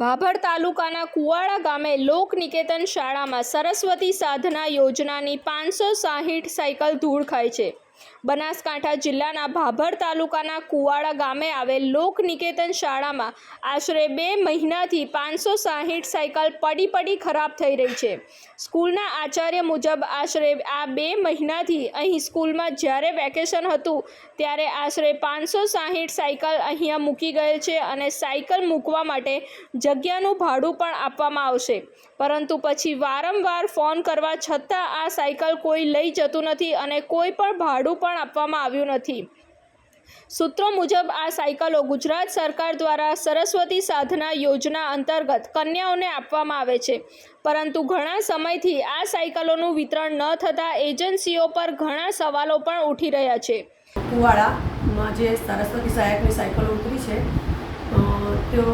ભાભર તાલુકાના કુવાડા ગામે લોક નિકેતન શાળામાં સરસ્વતી સાધના યોજનાની પાંચસો સાહીઠ સાયકલ ધૂળ ખાય છે. બનાસકાંઠા જિલ્લાના ભાભર તાલુકાના કુવાડા ગામે આવેલ લોક નિકેતન શાળામાં આશરે બે મહિનાથી પાંચસો સાહીઠ સાયકલ પડી પડી ખરાબ થઈ રહી છે. સ્કૂલના આચાર્ય મુજબ આશરે આ બે મહિનાથી અહીં સ્કૂલમાં જ્યારે વેકેશન હતું ત્યારે આશરે પાંચસો સાહીઠ સાયકલ અહીંયા મૂકી ગયેલ છે અને સાયકલ મૂકવા માટે જગ્યાનું ભાડું પણ આપવામાં આવશે. પરંતુ પછી વારંવાર ફોન કરવા છતાં આ સાયકલ કોઈ લઈ જતું નથી અને કોઈ પણ ભાડું પણ આપવામાં આવ્યું નથી. સૂત્રો મુજબ આ સાયકલો ગુજરાત સરકાર દ્વારા સરસ્વતી સાધના યોજના અંતર્ગત કન્યાઓને આપવામાં આવે છે. પરંતુ ઘણા સમયથી આ સાયકલોનું વિતરણ ન થતાં એજન્સીઓ પર ઘણા સવાલો પણ ઉઠી રહ્યા છે. કુવાડામાં જે સરસ્વતી સહાયકની સાયકલો ઉતરી છે તેઓ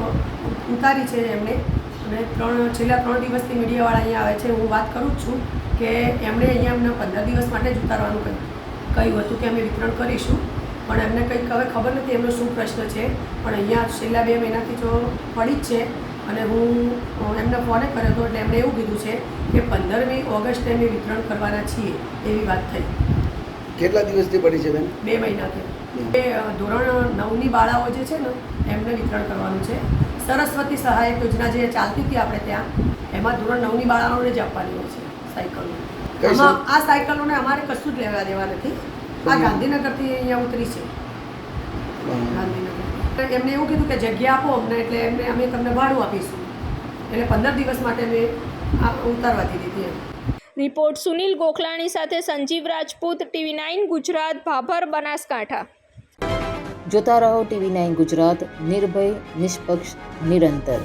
ઉતારી છે એમણે. અને ત્રણ, છેલ્લા ત્રણ દિવસથી મીડિયાવાળા અહીંયા આવે છે. હું વાત કરું છું કે એમણે અહીંયા એમના પંદર દિવસ માટે જ ઉતારવાનું કહ્યું. કહ્યું હતું કે અમે વિતરણ કરીશું પણ એમને કંઈક હવે ખબર નથી એમનો શું પ્રશ્ન છે. પણ અહીંયા છેલ્લા બે મહિનાથી જો પડી જ છે અને હું એમને ફોને કર્યો હતો એટલે એમણે એવું કીધું છે કે પંદરમી ઓગસ્ટે અમે વિતરણ કરવાના છીએ એવી વાત થઈ. કેટલા દિવસથી પડી છે બેન? બે મહિનાથી. એ ધોરણ નવની બાળાઓ જે છે ને એમને વિતરણ કરવાનું છે. સરસ્વતી સહાયક યોજના જે ચાલતી હતી આપણે ત્યાં એમાં ધોરણ નવની બાળાઓને જ આપવાની હોય છે સાયકલો આ સાયકલોને અમારે કશું જ લેવા દેવા નથી. આ ગાંધીનગરથી અહીંયા ઉતરી છે. ગાંધીનગર એમને એવું કીધું કે જગ્યા આપો અમને એટલે એમને અમે તમને ભાડું આપીશું. એટલે પંદર દિવસ માટે મેં આ ઉતારવા દીધી એમ. રિપોર્ટ સુનિલ ગોખલાણી સાથે સંજીવ રાજપૂત ટીવી નાઇન ગુજરાત ભાભર બનાસકાંઠા. જોતા રહો ટીવી નાઇન ગુજરાત નિર્ભય નિષ્પક્ષ નિરંતર.